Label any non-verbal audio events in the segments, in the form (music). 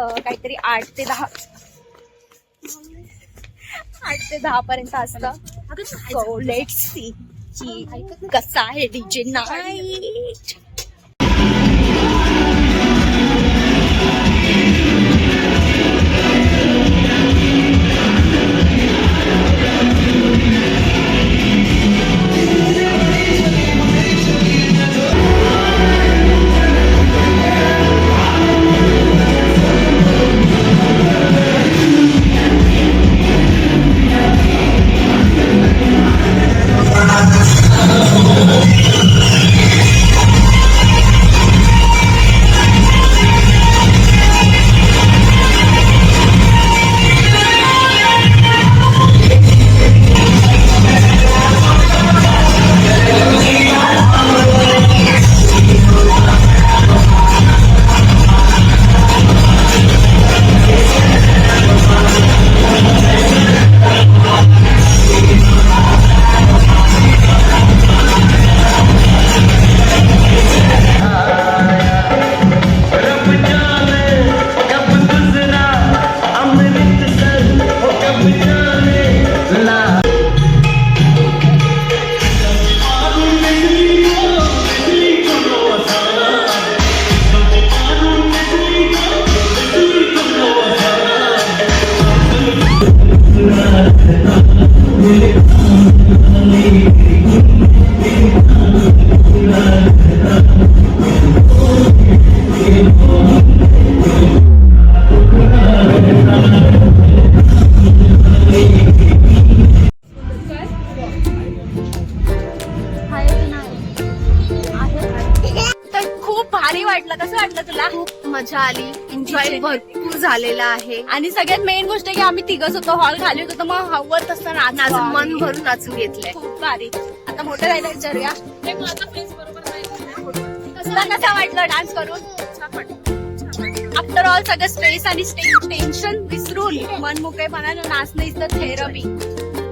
काहीतरी आठ ते दहा आठ ते दहा पर्यंत असतं. लेट सी की कसा आहे डीजे नाईट. भारी वाटलं. कसं वाटलं तुला? खूप मजा आली. एन्जॉय भरपूर झालेला आहे. आणि सगळ्यात मेन गोष्ट आहे की आम्ही तिघच होतो. हॉल खाली होतो तर मग हवं तसं नाच मन भरून नाचून घेतलंय. खूप भारी. आता मोठं राहिलं विचारूया. तुला कसा वाटलं? डान्स करून? आफ्टर ऑल सगळं स्ट्रेस आणि टेन्शन विसरून मन मोकळेपणानं नाचणं इज द थेरपी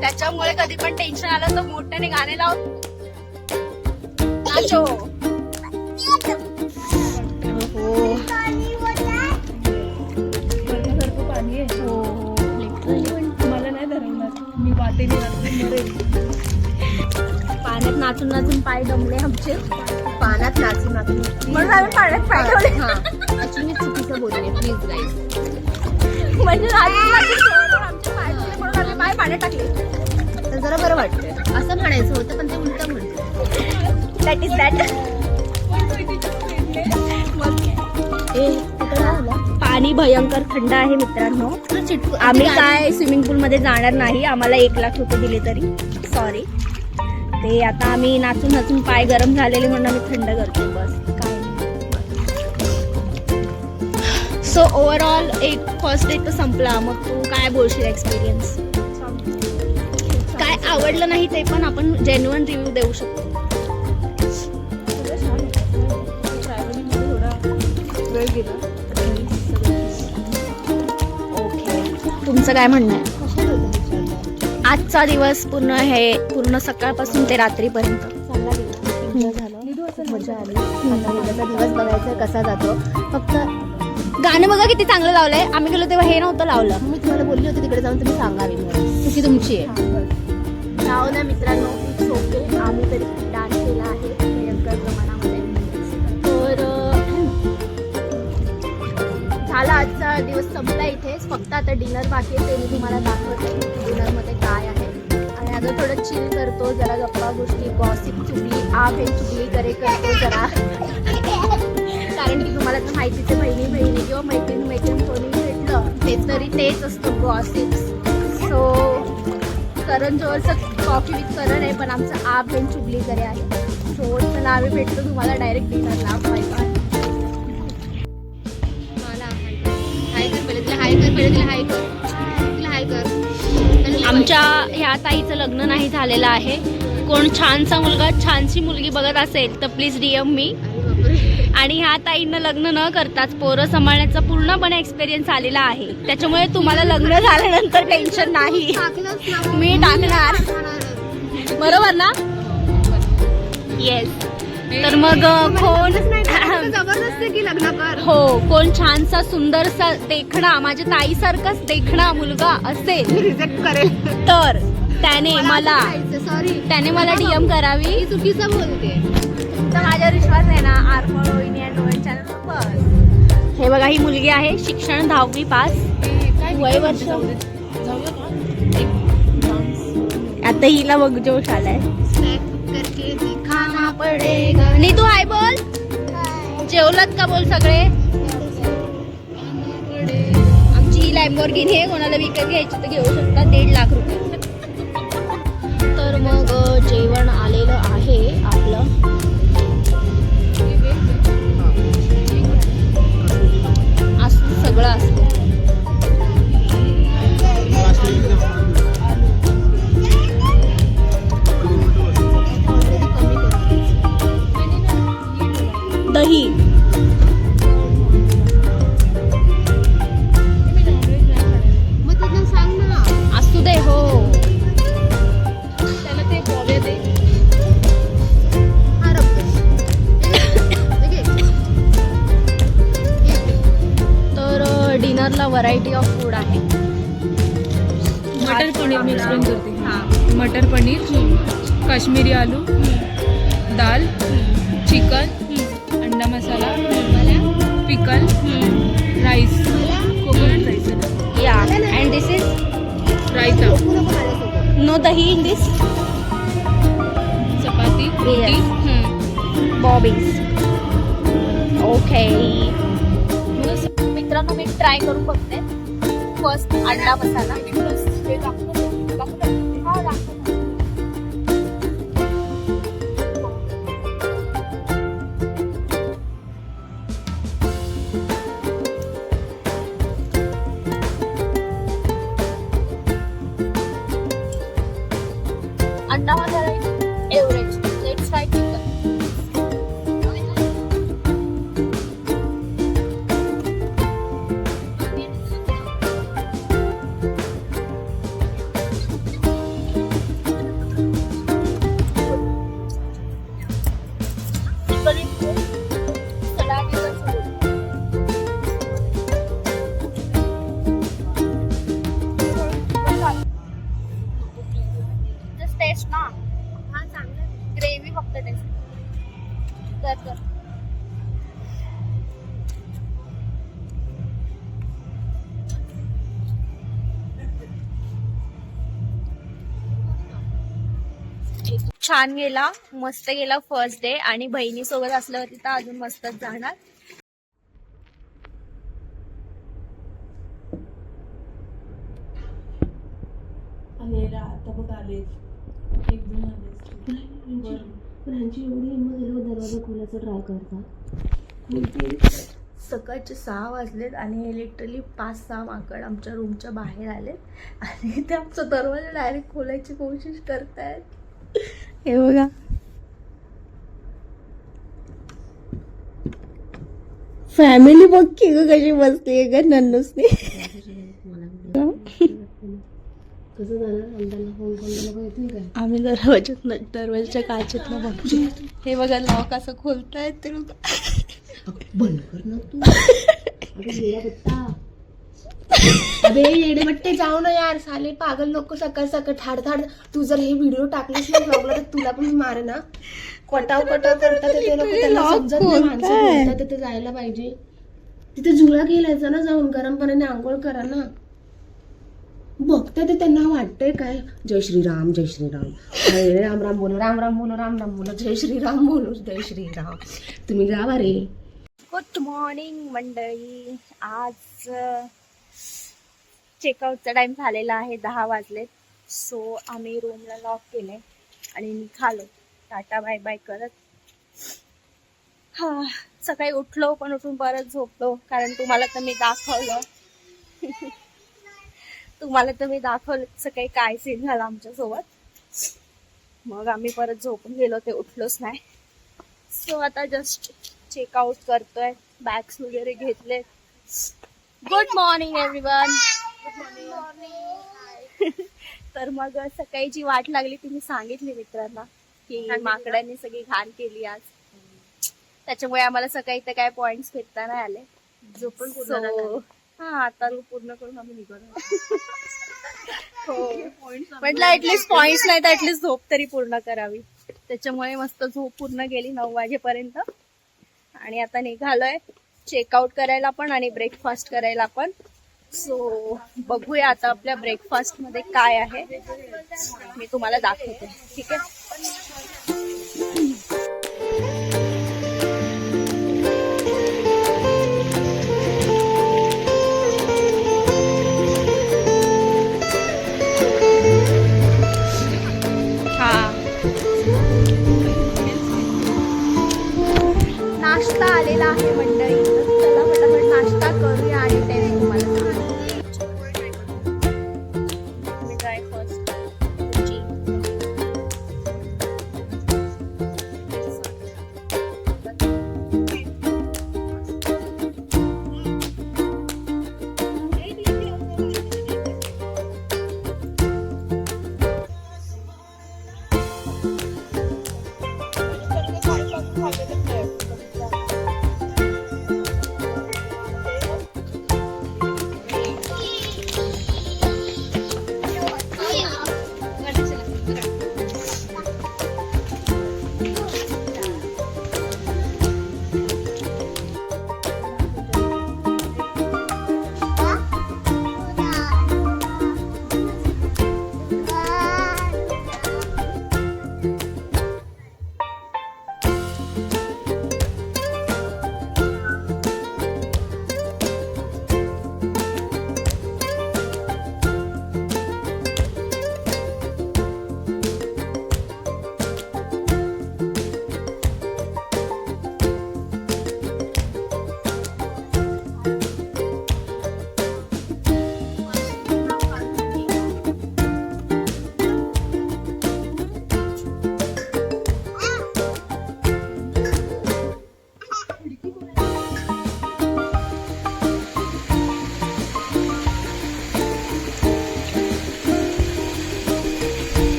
त्याच्यामुळे कधी पण टेन्शन आलं तर मोठ्याने गाणे लाव. नाचो. पाण्यात नाचून नाचून पाय दमले आमचे. पाण्यात नाचून नाचून. म्हणून आम्ही पाण्यात पाय ठेवले हा. मी चुकीचं बोलले प्लीज गाईज म्हणजे आमचे पाय दुखले म्हणून आम्ही पाय पाण्यात टाकले. तर जरा बरं वाटतंय. असं म्हणायचं होतं पण ते उलट म्हणते दॅट इज दॅट पाणी भयंकर थंड आहे मित्रांनो. आम्ही काय स्विमिंग पूल मध्ये जाणार नाही आम्हाला एक लाख रुपये दिले तरी. सॉरी ते आता आम्ही नाचून नाचून पाय गरम झालेले म्हणून आम्ही थंड करतो बस. काय सो ओव्हरऑल एक फर्स्ट डे तर संपला. मग तू काय बोलशील एक्सपिरियन्स काय आवडलं नाही ते पण आपण जेन्युअन रिव्ह्यू देऊ शकतो. तुमचं काय म्हणणं आहे? आजचा दिवस पूर्ण हे पूर्ण सकाळपासून ते रात्रीपर्यंत. मजा आली आता उद्याचा दिवस बघायचा कसा जातो फक्त गाणं बघा किती चांगलं लावलंय आम्ही गेलो तेव्हा हे नव्हतं लावलं. मी तुम्हाला बोलली होती तिकडे जाऊन तुम्ही सांगावी चुकी तुमची आहे. ना मित्रांनो आम्ही तरी झाला आजचा दिवस संपला इथेच फक्त आता डिनर बाकी आहे ते मी तुम्हाला दाखवते. डिनरमध्ये काय आहे. आणि आता थोडं चिल करतो जरा गप्पा गोष्टी गॉसिप चुगली आप हे चुगली करे करतो जरा. कारण की तुम्हाला तर माहितीचे आहे बहिणी बहिणी किंवा मैत्रीण मैत्रीण कोणी भेटलं ते तरी तेच असतं गॉसिप्स सो करण जवळचं कॉफी विथ करण आहे पण आमचं आप हे चुगली करे आहे. सो चला आम्ही भेटतो तुम्हाला डायरेक्ट डिनरला बाय बाय हाय कर पहिले तिला हाय कर तिला हाय कर त्याला आमच्या ह्या ताईचं लग्न नाही झालेलं आहे. कोण छानसा मुलगा छानशी मुलगी बघत असेल तर प्लीज डीएम मी. आणि ह्या ताईंना लग्न न करताच पोरं सांभाळण्याचा पूर्णपणे एक्सपिरियन्स आलेला आहे. त्याच्यामुळे तुम्हाला लग्न झाल्यानंतर टेन्शन नाही. मी टाकणार. बरोबर ना? येस तर मग कोण (coughs) जबरदस्त की लग्न कर हो कोण छानसा सुंदरसा देखणा माझ्या ताईसारखाच देखणा मुलगा असेल. रिजेक्ट करेल. तर त्याने मला सॉरी त्याने मला डीएम करावी. चुकीचं बोलते. तर माझ्यावर विश्वास आहे ना आरमळ रोहिणी अँड रोहन चॅनल हे बघा ही मुलगी आहे शिक्षण दहावी पास. वय वर्ष? आता हिला बघ जोश आलाय. करके पडेगा नी तू हाय बोल. जेवलात का बोल सगळे? आमची ही लॅम्बोर्गिनी आहे कोणाला विकत घ्यायची तर घेऊ शकता दीड लाख रुपये. तर मग जेवण आलेलं आहे आपलं. असं सगळं असतं. डिनरला व्हरायटी ऑफ फूड आहे. मटर पनीर मी एक्सप्लेन करते हां. Matar paneer Kashmiri aloo dal chicken anda masala pickle rice coconut rice yeah. And this is raita. No dahi in this chapati roti. Bobby's okay मित्रांनो मी ट्राय करून बघते. फर्स्ट अंडा मसाला. Gravy फक्त taste छान गेला मस्त गेला फर्स्ट डे आणि बहिणी सोबत असल्यावरती तर अजून मस्तच जाणार. आता बघ आले आले सकाळचे सहा वाजलेत आणि हे लिटरली पाच सहा माकड आमच्या रूमच्या बाहेर आलेत. आणि ते आमचा दरवाजा डायरेक्ट खोलायची कोशिश करतायत. हे बघा. फॅमिली बघ की ग कशी बसली ग नन्नूसने. आम्ही दरवाज्यात दरवाजाच्या काचेतनं बघतो (laughs) हे बघा लॉक असं खोलतायत ते लोक अबे येडे बट्टे जाऊ ना यार. साले पागल लोक सकाळ सकाळ ठाड ठाड. तू जर हे व्हिडिओ टाकलेस ना ब्लॉगला तर तुला पण मारे ना. कटाव कटाव करतात ते लोक. त्यांना समजत नाही माणसं. बोलतात तिथे जायला पाहिजे. तिथे झुळा खेळायचा ना जाऊन गरम पाण्याने आंघोळ करा ना. बघते ते त्यांना वाटतंय काय? जय श्रीराम जय श्रीराम. राम राम बोलो राम राम बोलो राम राम बोलो जय श्रीराम बोलो जय श्रीराम. तुम्ही जावा रे. गुड मॉर्निंग मंडळी. आज चेकआउटचा टाइम झालेला आहे दहा वाजलेत. सो आम्ही रूमला लॉक केले आणि निघालो टाटा बाय बाय करत. हा सकाळी उठलो पण उठून परत झोपलो कारण तुम्हाला तर मी दाखवलं. (laughs) तुम्हाला तर मी दाखवलं सकाळी काय सीन झाला आमच्यासोबत. मग आम्ही परत झोपून गेलो ते उठलोच नाही. सो आता जस्ट चेकआउट करतोय. बॅग्स वगैरे घेतले. गुड मॉर्निंग एव्हरीवन तर मग सकाळी जी वाट लागली ती मी सांगितली मित्रांना की माकडांनी सगळी घाण केली आज. त्याच्यामुळे आम्हाला सकाळी इथे काय पॉइंट भेटता नाही आले. जो पण So, हा आता पूर्ण करून आम्ही निघालो. (laughs) हो. म्हटलं ऍटलीस्ट पॉइंट नाही तर ऍटलीस्ट झोप तरी पूर्ण करावी. त्याच्यामुळे मस्त झोप पूर्ण गेली नऊ वाजेपर्यंत. आणि आता निघालोय. चेकआउट करायला पण आणि ब्रेकफास्ट करायला पण. सो बघूया आता आपल्या ब्रेकफास्टमध्ये काय आहे. मी तुम्हाला दाखवते. ठीक आहे? स्नो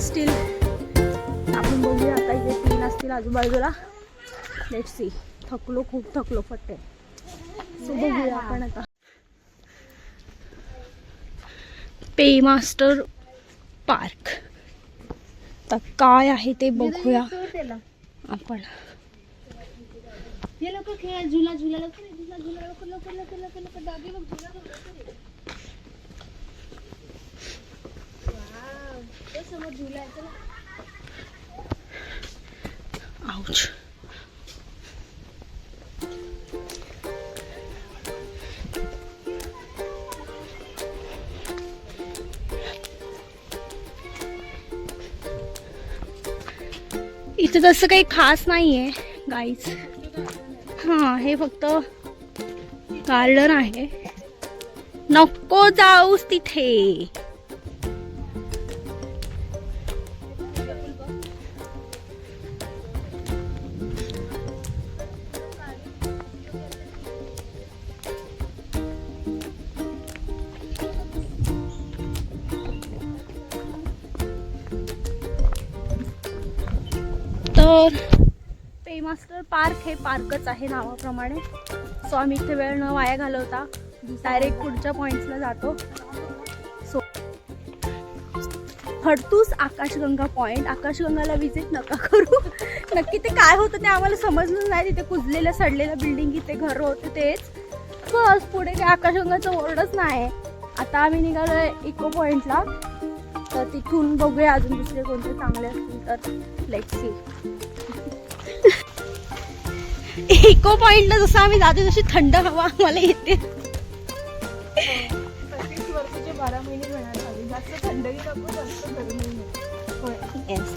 स्टील आपण बघूया आता इथे तीन असतील आजूबाजूला लेट सी थकलो खूप थकलो फट्टे सो बघूया आपण आता पेमास्टर पार्क आता काय आहे ते बघूया आपण हे लोक खेळ झुला झुला लवकर झुला झुला लवकर लवकर लवकर लवकर लवकर डागी बघ झुला बघ, लवकर ये. वाव, ते समोर झुला आहे चला. आउच इथे तसं काही खास नाहीये गाईच हा हे फक्त गार्डन आहे. नको जाऊस तिथे. हे पार्कच आहे नावाप्रमाणे. सो आम्ही इथे वेळ न वाया घालवता डायरेक्ट पुढच्या पॉईंट्सला जातो. सो हडतूस आकाशगंगा पॉईंट आकाशगंगाला व्हिजिट नका करू. नक्की ते काय होतं ते आम्हाला समजलं नाही. तिथे कुजलेल्या सडलेल्या बिल्डिंग इथे घर होते तेच. बस पुढे काय आकाशगंगाचं वर्डच नाही आता आम्ही निघालोय इको पॉईंटला तर तिथून बघूया अजून दुसरे कोणते चांगले असतील तर. लेट सी इको पॉइंटला जसं आम्ही जातो तशी थंड हवा आम्हाला येते.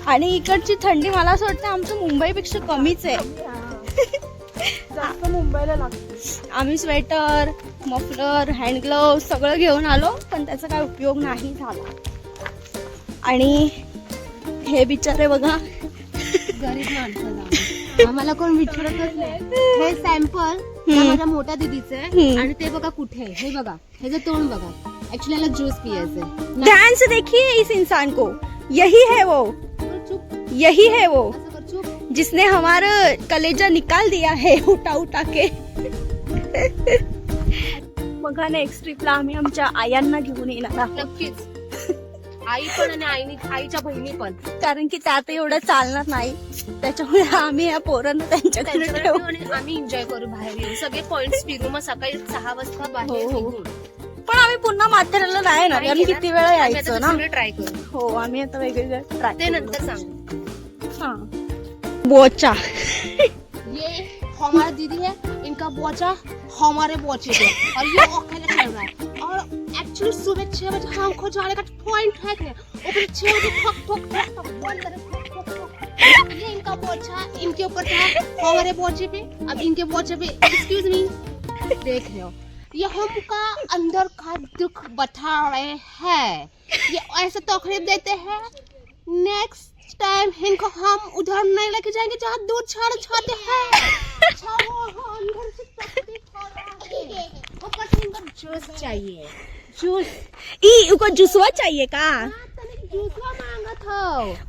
आणि इकडची थंडी मला असं वाटतं आमच्या मुंबईपेक्षा कमीच आहे. मुंबईला लागते. आम्ही स्वेटर मफलर हँड ग्लोव्ह सगळं घेऊन आलो पण त्याचा काय उपयोग नाही झाला. आणि हे बिचारे बघा. गरीब माणसाला. आम्हाला कोण विचारतच नाही. हे सॅम्पल माझ्या मोठ्या दिदीचं आहे. आणि ते बघा कुठे आहे. हे बघा. ह्याचं तोंड बघा. ऍक्च्युली याला ज्यूस पियायचंय. ध्यान से देखिए इस इंसान को. यही है वो. यही है वो. जिसने हमारा कलेजा निकाल दिया है उठा उठा के. बघा नेक्स्ट ट्रिपला आम्ही आमच्या आयांना घेऊन येणार नक्कीच. आई पण आणि आईनी आईच्या बहिणी पण. कारण की त्यात एवढं चालणार नाही. त्याच्यामुळे आम्ही या पोरांना त्यांच्याकडे ठेवू आणि आम्ही एन्जॉय करू बाहेर येऊ सगळे पॉइंट्स फिरू मग सकाळी सहा वाजता बाहेर हो, हो. पण आम्ही पुन्हा माथेरानला नाही येणार. कारण किती वेळा आम्ही यायचं ना? ट्राय करू. हो आम्ही आता वेगवेगळं try ते. नंतर सांगू. हा. बोचा. ये हमारा दीदी है इनका बोचा हमारे बोचे पे. और ये अकेले चल रहा है। और एक्चुअली सुबह छह बजे हमको जाने का पॉइंट है कि फिर छह बजे ठक ठक ठक ठक ठक ठक ये इनका बोचा इनके ऊपर था हमारे बोचे पे अब इनके बोचे पे एक्सक्यूज मी देख रहे हो ये हमका अंदर का दुख बता रहे हैं। ये ऐसे तकलीफ़ देते हैं। नेक्स्ट टाइम इनको हम उधर नहीं लेके जाएँगे, जहाँ दूर छाड़ छाते हैं अच्छा वो वो अंदर से तकलीफ़ हो रहा है ऊपर से इनको जूस चाहिए। जूस। ई उको जूसवा चाहिए का? जूसवा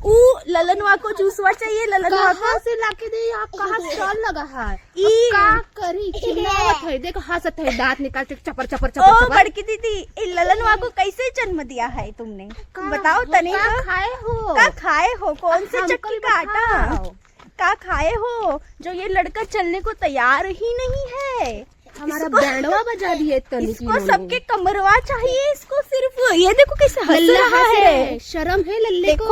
ऊ ललनवा को जूसवा चाहिए ललनवा को? से लाके दे आप? कहाँ स्टॉल लगा है? ई। का करी? चिल्लावत है। देखो हंसत है दांत निकालते चपर चपर चपर चपर बड़की दीदी ई ललनवा को कैसे जन्म दिया है तुमने? बताओ तनिक का खाए हो? का खाए हो? कौन से चक्की का आटा? का खाए हो? जो ये लड़का चलने को तैयार ही नहीं है। हमारा बैंडवा बजा दिए इसको। सबके कमरवा चाहिए इसको सिर्फ ये देखो कैसे हंस लल्ला रहा है। शरम है लल्ले को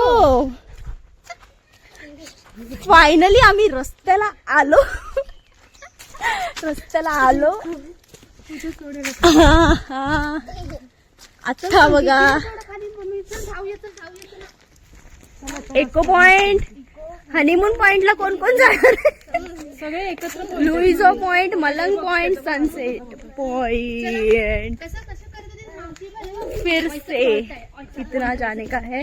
देखो फायनली आम्ही रस्त्याला आलो रस्त्याला आलो हा, हा. आता बघा इको पॉइंट हनीमून पॉइंटला कोण कोण जाणार सगळे एकत्र Louisa point Malang point sunset point फिर से कितना जाने का है।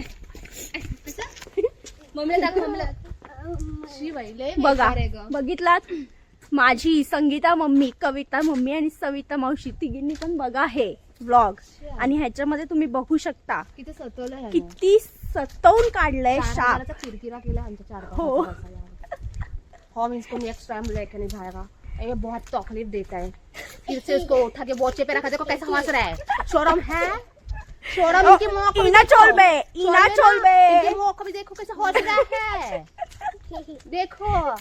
बघा. बघितलात? माझी संगीता मम्मी कविता मम्मी आणि सविता मावशी तिघींनी पण बघा हे व्लॉग आणि ह्याच्यामध्ये तुम्ही बघू शकता. किती किती काढलंय शाप. हजाराचा केला आमच्या चार हो. हम इसको नेक्स्ट टाइम लेके नहीं जाएगा ये बहुत तकलीफ़ देता है फिर से उसको उठा के बोचे पे रखा देखो कैसा हंस रहा है. शोरम है? शोरम इनकी मुँह को इना चोल बे, इना चोल बे। इनके मुँह को भी देखो कैसा हंस रहा है. (laughs) देखो.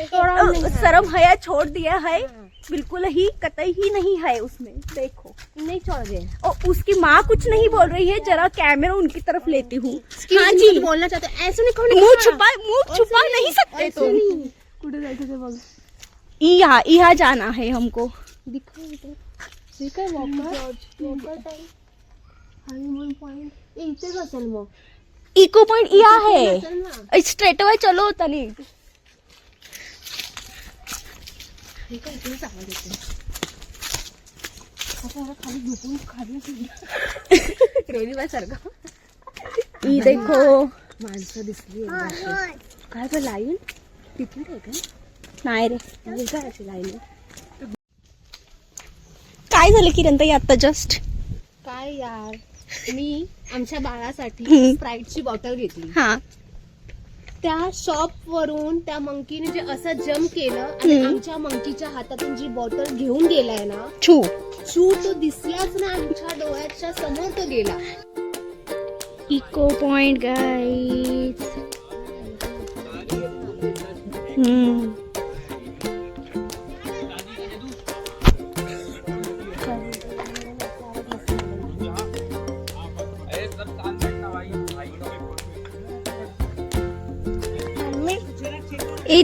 शोरम है। हया छोड़ दिया है बिल्कुल ही कतई ही नहीं है उसमें देखो। नहीं छोड़ दे और उसकी माँ कुछ नहीं बोल रही है जरा कैमरा उनकी तरफ़ लेती हूँ। हाँ जी। बोलना चाहते ऐसे नहीं कहने मुँह छुपा मुँह छुपा नहीं सकते तुम। ते यहाँ यहाँ जाना है हमको। मग इको पॉइंट यहाँ है। स्ट्रेट वे चलो तनी। आता खाली झोपून खाली सारखं देखो माणसं दिसली. काय पण लाईन तिकीट आहे का नाही रे काय अशी लाईन काय झालं किरण ताई आता जस्ट काय यार? मी आमच्या बाळासाठी. स्प्राईटची बॉटल घेतली. हा. त्या शॉप वरून त्या मंकीने जे असं जम्प केलं आणि हम्म. आमच्या मंकीच्या हातातून जी बॉटल घेऊन गेलाय ना छू. शू तो दिसलाच ना आमच्या डोळ्याच्या समोर तो गेला. इको पॉइंट गाइस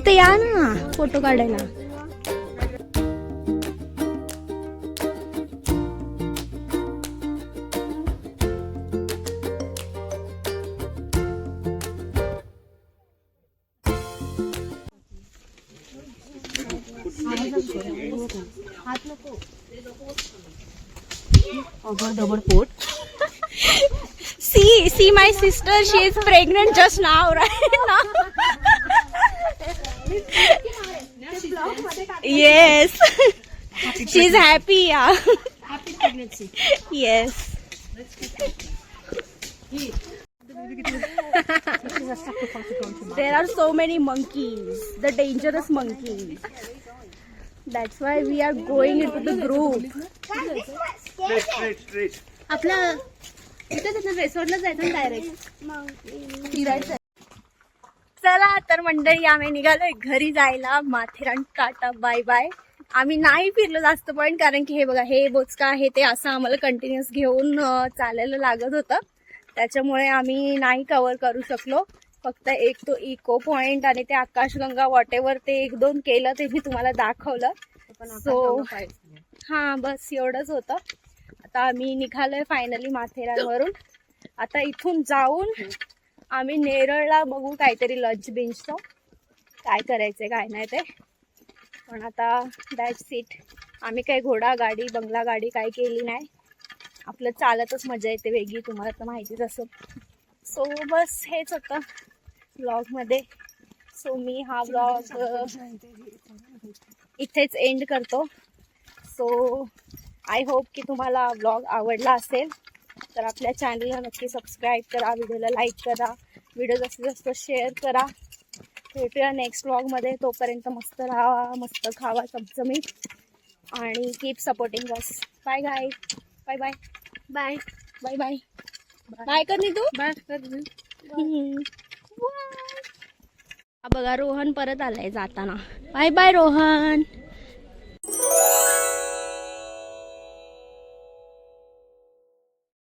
तुम्ही तर या ना फोटो काढायला. See see my sister she is pregnant just नाव राहिला yes she is happy yeah yes there are so many monkeys the dangerous monkeys that's why we are going into the group आपला इथं रेसॉर्टला जायचं direct फिरायचं चला तर मंडळी आम्ही निघालोय घरी जायला. माथेरान टाटा बाय बाय आम्ही नाही फिरलो जास्त पण कारण की हे बघा हे बोचका आहे ते असं आम्हाला कंटिन्युअस घेऊन चालायला लागत होतं. त्याच्यामुळे आम्ही नाही कव्हर करू शकलो. फक्त एक तो इको पॉइंट आणि ते आकाशगंगा वॉटेवर ते एक दोन केलं ते मी तुम्हाला दाखवलं. सो हा बस एवढंच होतं. आता आम्ही निघालोय फायनली माथेरानवरून. आता इथून जाऊन आम्ही नेरळला बघू काहीतरी लंच बिंचचं काय करायचंय काय नाही ते. पण आता दॅट सीट आम्ही काही घोडा गाडी बंगला गाडी काय केली नाही. आपलं चालतच मजा येते वेगळी तुम्हाला तर माहितीच असं सो बस हेच होतं ब्लॉगमध्ये सो मी हा ब्लॉग इथेच एंड करतो. सो आय होप की तुम्हाला ब्लॉग आवडला असेल. तर आपल्या चॅनलला नक्की सबस्क्राईब करा व्हिडिओला लाईक करा व्हिडिओ जास्तीत जास्त शेअर करा. भेटूया नेक्स्ट ब्लॉगमध्ये तोपर्यंत मस्त राहा मस्त खावा चमचमीत आणि keep supporting us bye guys bye bye bye bye bye bye कर तू? हम्म. (laughs) हा बघा रोहन परत आलाय जाताना. Bye bye Rohan.